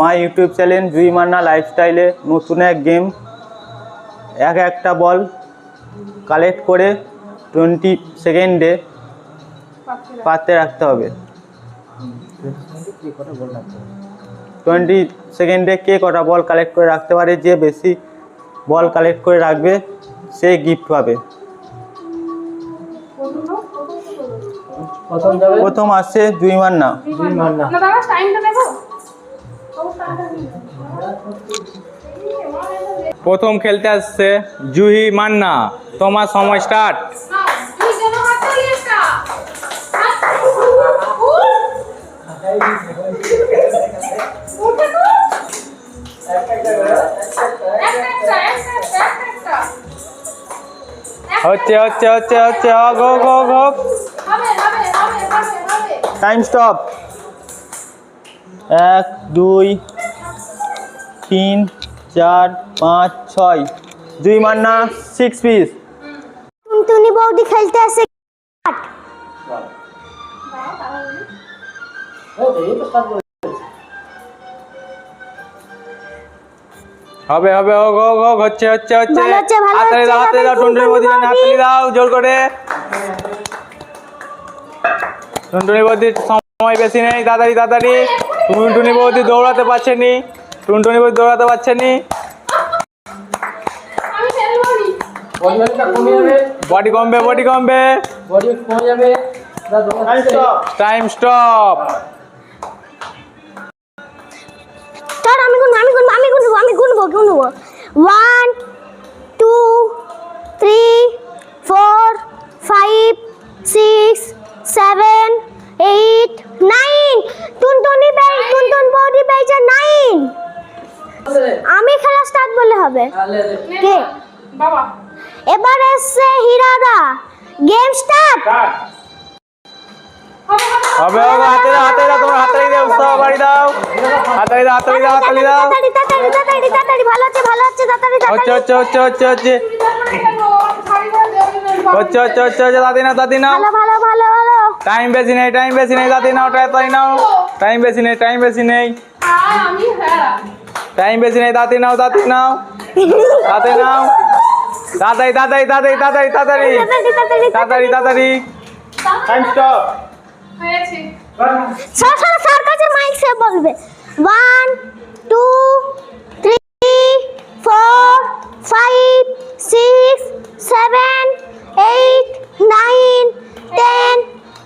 My YouTube channel Jui Manna লাইফস্টাইলে নতুন এক গেম। এক একটা বল কালেক্ট করে টোয়েন্টি সেকেন্ডে পাতে রাখতে হবে। টোয়েন্টি সেকেন্ডে কে কটা বল কালেক্ট করে রাখতে পারে যে বেশি বল কালেক্ট করে রাখবে সে গিফট পাবে। প্রথম আসছে জুই মান্না দুই মান্না না প্রথম খেলতে আসছে জুহি মান্না। তোমার সময় স্টার্ট হচ্ছে হচ্ছে হচ্ছে হচ্ছে টাইম স্টপ এক দুই তিন চার পাঁচ ছয়। দুই মান্না সিক্স পিস টুনটুনি বৌদি খেলতে আসে। হবে হবে হক হক হক হচ্ছে হচ্ছে হচ্ছে। হচ্ছে, দাও হাতালি দাও টুনটুনি বদি হাতালি দাও জোর করে। টুনটুনি বদির সময় বেশি নেই তাড়াতাড়ি তাড়াতাড়ি। টুনটুনি বৌদি দৌড়াতে পারছেনি। টুনটুনি বৌদি দৌড়াতে পারছেনি। বডি কমবে বডি কমবে। টাইম স্টপ আমি গুনবো আমি গুনবো আমি গুনবো আমি গুনবো গুনবো। One two three four five six হিরাদা game start হবে হবে হাতে দাও হাতে দাও তোমার হাতালি দাও উৎসাহ বাড়ি দাও হাতে দাও হাতে দাও হাতালি দাও তাড়াতাড়ি তাড়াতাড়ি তাড়াতাড়ি ভালো হচ্ছে ভালো হচ্ছে তাড়াতাড়ি হচ্ছে তাড়াতাড়ি হচ্ছে হচ্ছে হচ্ছে হচ্ছে হচ্ছে হচ্ছে হচ্ছে হচ্ছে দাদি নাও দাদি নাও ভালো ভালো ভালো ভালো টাইম বেশি নেই টাইম বেশি নেই দাদি নাও তাড়াতাড়ি নাও টাইম বেশি নেই টাইম বেশি নেই হ্যাঁ টাইম বেশি নেই দাদি নাও দাদি নাও দাদি নাও দাদাই দাদাই দাদাই দাদাই দাদাই। দাদারি দাদাই টাইম স্টপ হয়েছে। স্যার স্যার স্যার কাছে মাইক সে বলবে। 1 2 3 4 5 6 7 8 9 10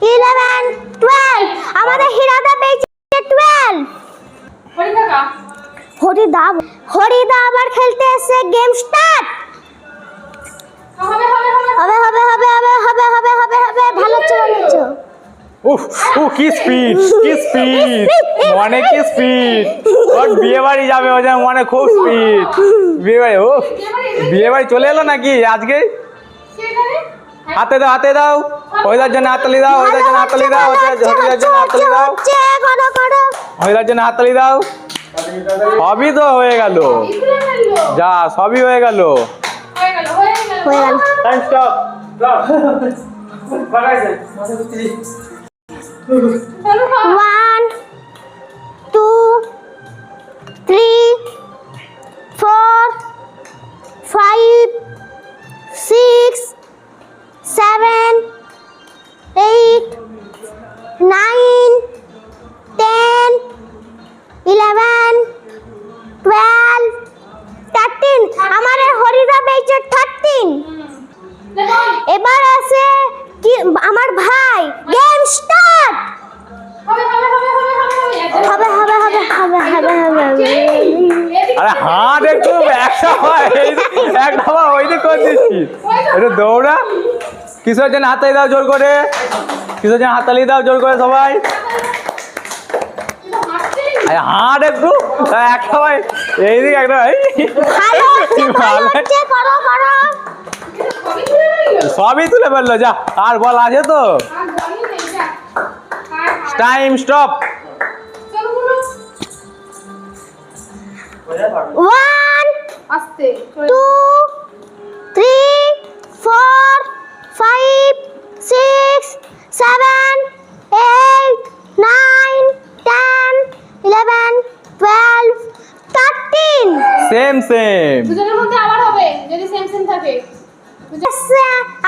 11 12 আমাদের হিরাদা পেয়েছে 12 হরিদা হরিদা আবার খেলতে এসে গেম স্টার্ট হবে হবে হবে। হবে হবে হবে হবে হবে হবে হবে হবে। ভালো হচ্ছে ভালো হচ্ছে। উফ ও কি স্পিড কি স্পিড মনে কি স্পিড ওর বিয়ে বাড়ি যাবে ও যেন মনে খুব স্পিড বিয়ে বাড়ি ও বিয়ে বাড়ি চলে এলো নাকি আজকে? হাতে দাও হাতে দাও। ওইদার জন্য হাততালি দাও ওইদার জন্য হাততালি দাও ওইদার জন্য হাততালি দাও। ওইদার জন্য হাততালি দাও। সবই তো হয়ে গেল। যা সবই হয়ে গেল। হয়ে গেল হয়ে গেল টাইম স্টপ চলো খাও ওয়ান টু থ্রি হাত একটু একটা হয়। একটা হয় ওই দিক করে দিচ্ছি। একটু দৌড়া। কিসের জন্য হাতালি দাও জোর করে। কিসের জন্য হাতালি দাও জোর করে সবাই। আরে হাত একটু একটা হয় এইদিকে একটা করো সবই তুলে ফেলল যা। আর বল আছে তো? টাইম স্টপ ওয়ান আস্তে two three four five six seven eight nine ten eleven twelve same same দুজনের মধ্যে আবার হবে যদি সেম সেম থাকে।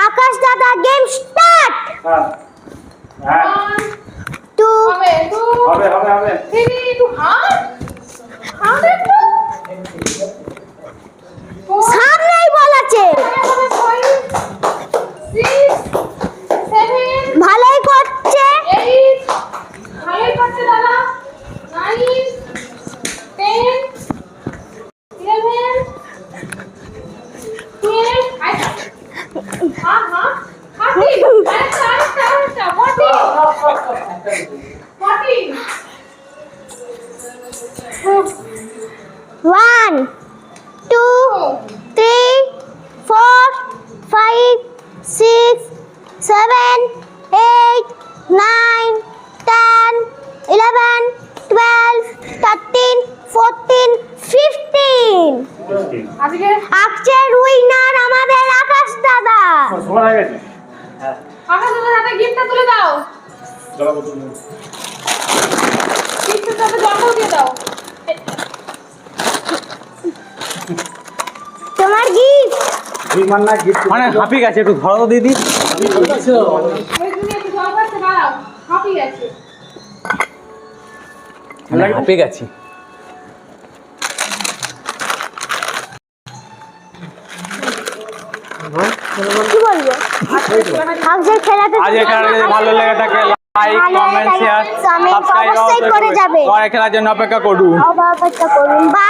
আকাশ দাদা গেম স্টার্ট One, টু হবে হবে হবে হবে। থ্রি টু হার্ট হার্ট একটু Four, two three four five six seven eight nine ten eleven twelve thirteen fourteen fifteen. আজকে? আজকের উইনার আমাদের আকাশ দাদা। হয়ে আকাশ দাদার হাতে গিফটটা তুলে দাও। গিফটের সাথে দিয়ে দাও তোমার গিফট দুই মান্না গিফট মানে গেছে, একটু ধরো দিদি মানে গেছি। ভালো লেগে থাকে লাইক কমেন্ট শেয়ার সাবস্ক্রাইব করে যাবে। পরে খেলার জন্য অপেক্ষা করুন। অবাক করুন। বা